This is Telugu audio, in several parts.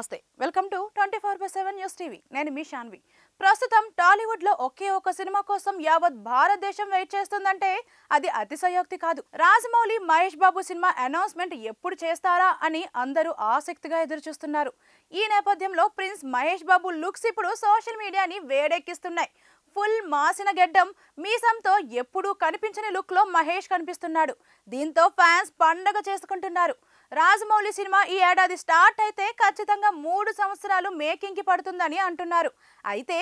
వస్తే welcome to twenty four bus seven news TV. నేను మీ షాన్వి. ప్రస్తుతం టాలీవుడ్లో ఒకే ఒక సినిమా కోసం యావత్ భారతదేశం వెయిట్ చేస్తుందంటే అది అతిశయోక్తి కాదు. రాజమౌళి మహేష్ బాబు సినిమా అనౌన్స్మెంట్ ఎప్పుడు చేస్తారా అని అందరూ ఆసక్తిగా ఎదురుచూస్తున్నారు. ఈ నేపథ్యంలో ప్రిన్స్ మహేష్ బాబు లుక్స్ ఇప్పుడు సోషల్ మీడియాని వేడెక్కిస్తున్నాయి. ఫుల్ మాసిన గెడ్డం మీసంతో ఎప్పుడూ కనిపించని లుక్లో మహేష్ కనిపిస్తున్నాడు. దీంతో ఫ్యాన్స్ పండగ చేసుకుంటున్నారు. రాజమౌళి సినిమా ఈ ఏడాది స్టార్ట్ అయితే ఖచ్చితంగా మూడు సంవత్సరాలు మేకింగ్కి పడుతుందని అంటున్నారు. అయితే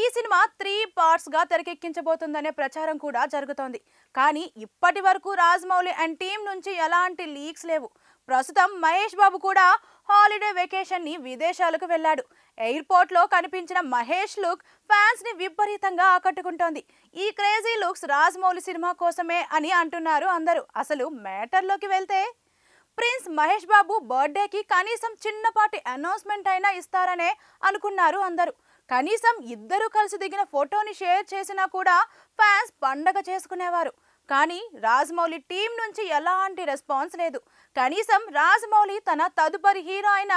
ఈ సినిమా త్రీ పార్ట్స్గా తెరకెక్కించబోతుందనే ప్రచారం కూడా జరుగుతోంది. కానీ ఇప్పటి వరకు రాజమౌళి అండ్ టీం నుంచి ఎలాంటి లీక్స్ లేవు. ప్రస్తుతం మహేష్ బాబు కూడా హాలిడే వెకేషన్ని విదేశాలకు వెళ్ళాడు. ఎయిర్పోర్ట్లో కనిపించిన మహేష్ లుక్ ఫ్యాన్స్ని విపరీతంగా ఆకట్టుకుంటోంది. ఈ క్రేజీ లుక్స్ రాజమౌళి సినిమా కోసమే అని అంటున్నారు అందరూ. అసలు మ్యాటర్లోకి వెళ్తే ప్రిన్స్ మహేష్ బాబు బర్త్డేకి కనీసం చిన్నపాటి అనౌన్స్మెంట్ అయినా ఇస్తారనే అనుకున్నారు అందరూ. కనీసం ఇద్దరు కలిసి దిగిన ఫోటోని షేర్ చేసినా కూడా ఫ్యాన్స్ పండగ చేసుకునేవారు. కానీ రాజమౌళి టీం నుంచి ఎలాంటి రెస్పాన్స్ లేదు. కనీసం రాజమౌళి తన తదుపరి హీరో అయిన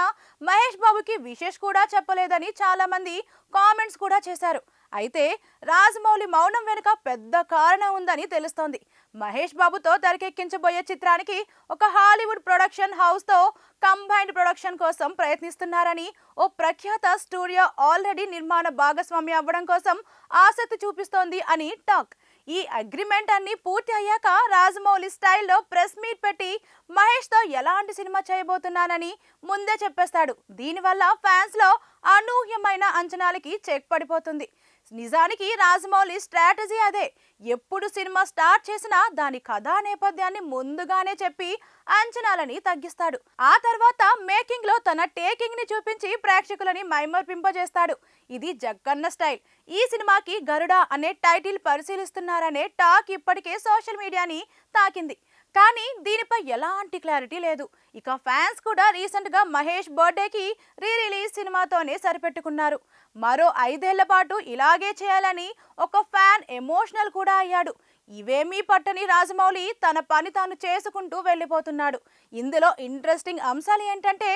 మహేష్ బాబుకి విశేష్ కూడా చెప్పలేదని చాలామంది కామెంట్స్ కూడా చేశారు. అయితే రాజమౌళి మౌనం వెనుక పెద్ద కారణం ఉందని తెలుస్తోంది. మహేష్ బాబుతో తెరకెక్కించబోయే చిత్రానికి ఒక హాలీవుడ్ ప్రొడక్షన్ హౌస్తో కంబైన్డ్ ప్రొడక్షన్ కోసం ప్రయత్నిస్తున్నారని ఓ ప్రఖ్యాత స్టూడియో ఆల్రెడీ నిర్మాణ భాగస్వామి అవ్వడం కోసం ఆసక్తి చూపిస్తోంది అని టాక్. ఈ అగ్రిమెంట్ అన్ని పూర్తి అయ్యాక రాజమౌళి స్టైల్లో ప్రెస్ మీట్ పెట్టి మహేష్తో ఎలాంటి సినిమా చేయబోతున్నానని ముందే చెప్పేస్తాడు. దీనివల్ల ఫ్యాన్స్లో అనూహ్యమైన అంచనాలకి చెక్ పడిపోతుంది. నిజానికి రాజమౌళి స్ట్రాటజీ అదే. ఎప్పుడు సినిమా స్టార్ట్ చేసినా దాని కథా నేపథ్యాన్ని ముందుగానే చెప్పి అంచనాలని తగ్గిస్తాడు. ఆ తర్వాత మేకింగ్లో తన టేకింగ్ని చూపించి ప్రేక్షకులని మైమర్పింపజేస్తాడు. ఇది జగ్గన్న స్టైల్. ఈ సినిమాకి గరుడ అనే టైటిల్ పరిశీలిస్తున్నారనే టాక్ ఇప్పటికే సోషల్ మీడియాని తాకింది. కానీ దీనిపై ఎలాంటి క్లారిటీ లేదు. ఇక ఫ్యాన్స్ కూడా రీసెంట్గా మహేష్ బర్త్డేకి రీ రిలీజ్ సినిమాతోనే సరిపెట్టుకున్నారు. మరో ఐదేళ్ళ పాటు ఇలాగే చేయాలని ఒక ఫ్యాన్ ఎమోషనల్ కూడా అయ్యాడు. ఇవేమీ పట్టని రాజమౌళి తన పని తాను చేసుకుంటూ వెళ్ళిపోతున్నాడు. ఇందులో ఇంట్రెస్టింగ్ అంశాలు ఏంటంటే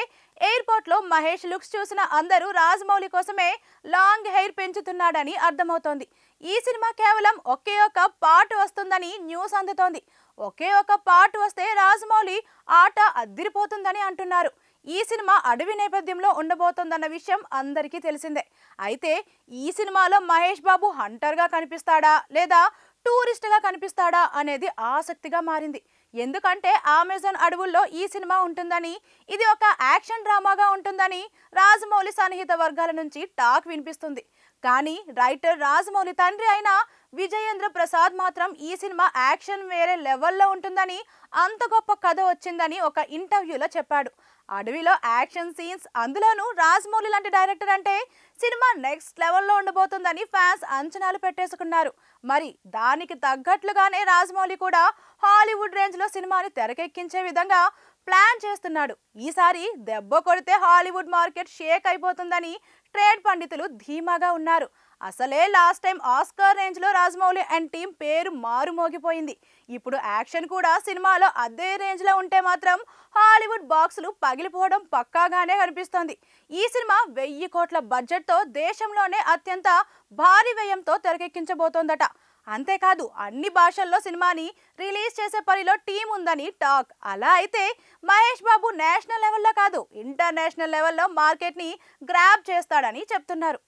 ఎయిర్పోర్ట్లో మహేష్ లుక్స్ చూసిన అందరూ రాజమౌళి కోసమే లాంగ్ హెయిర్ పెంచుతున్నాడని అర్థమవుతోంది. ఈ సినిమా కేవలం ఒకే ఒక పార్ట్ వస్తుందని న్యూస్ అందుతోంది. ఒకే ఒక పార్ట్ వస్తే రాజమౌళి ఆట అద్దిరిపోతుందని అంటున్నారు. ఈ సినిమా అడవి నేపథ్యంలో ఉండబోతోందన్న విషయం అందరికీ తెలిసిందే. అయితే ఈ సినిమాలో మహేష్ బాబు హంటర్గా కనిపిస్తాడా లేదా టూరిస్ట్గా కనిపిస్తాడా అనేది ఆసక్తిగా మారింది. ఎందుకంటే అమెజాన్ అడవుల్లో ఈ సినిమా ఉంటుందని ఇది ఒక యాక్షన్ డ్రామాగా ఉంటుందని రాజమౌళి సన్నిహిత వర్గాల నుంచి టాక్ వినిపిస్తుంది. కానీ రైటర్ రాజమౌళి తండ్రి అయిన విజయేంద్ర ప్రసాద్ మాత్రం ఈ సినిమా యాక్షన్ వేరే లెవెల్లో ఉంటుందని అంత గొప్ప కథ వచ్చిందని ఒక ఇంటర్వ్యూలో చెప్పాడు. అడవిలో యాక్షన్ సీన్స్ అందులోనూ రాజమౌళి లాంటి డైరెక్టర్ అంటే సినిమా నెక్స్ట్ లెవెల్లో ఉండబోతుందని ఫ్యాన్స్ అంచనాలు పెట్టేసుకున్నారు. మరి దానికి తగ్గట్లుగానే రాజమౌళి కూడా హాలీవుడ్ రేంజ్లో సినిమాని తెరకెక్కించే విధంగా ప్లాన్ చేస్తున్నాడు. ఈసారి దెబ్బ కొడితే హాలీవుడ్ మార్కెట్ షేక్ అయిపోతుందని ట్రేడ్ పండితులు ధీమాగా ఉన్నారు. అసలే లాస్ట్ టైం ఆస్కార్ రేంజ్లో రాజమౌళి అండ్ టీం పేరు మారుమోగిపోయింది. ఇప్పుడు యాక్షన్ కూడా సినిమాలో అదే రేంజ్లో ఉంటే మాత్రం హాలీవుడ్ బాక్సులు పగిలిపోవడం పక్కాగానే కనిపిస్తోంది. ఈ సినిమా వెయ్యి కోట్ల బడ్జెట్తో దేశంలోనే అత్యంత భారీ వ్యయంతో తెరకెక్కించబోతోందట. అంతేకాదు అన్ని భాషల్లో సినిమాని రిలీజ్ చేసే పనిలో టీం ఉందని టాక్. అలా అయితే మహేష్ బాబు నేషనల్ లెవెల్లో కాదు ఇంటర్నేషనల్ లెవెల్లో మార్కెట్ని గ్రాప్ చేస్తాడని చెప్తున్నారు.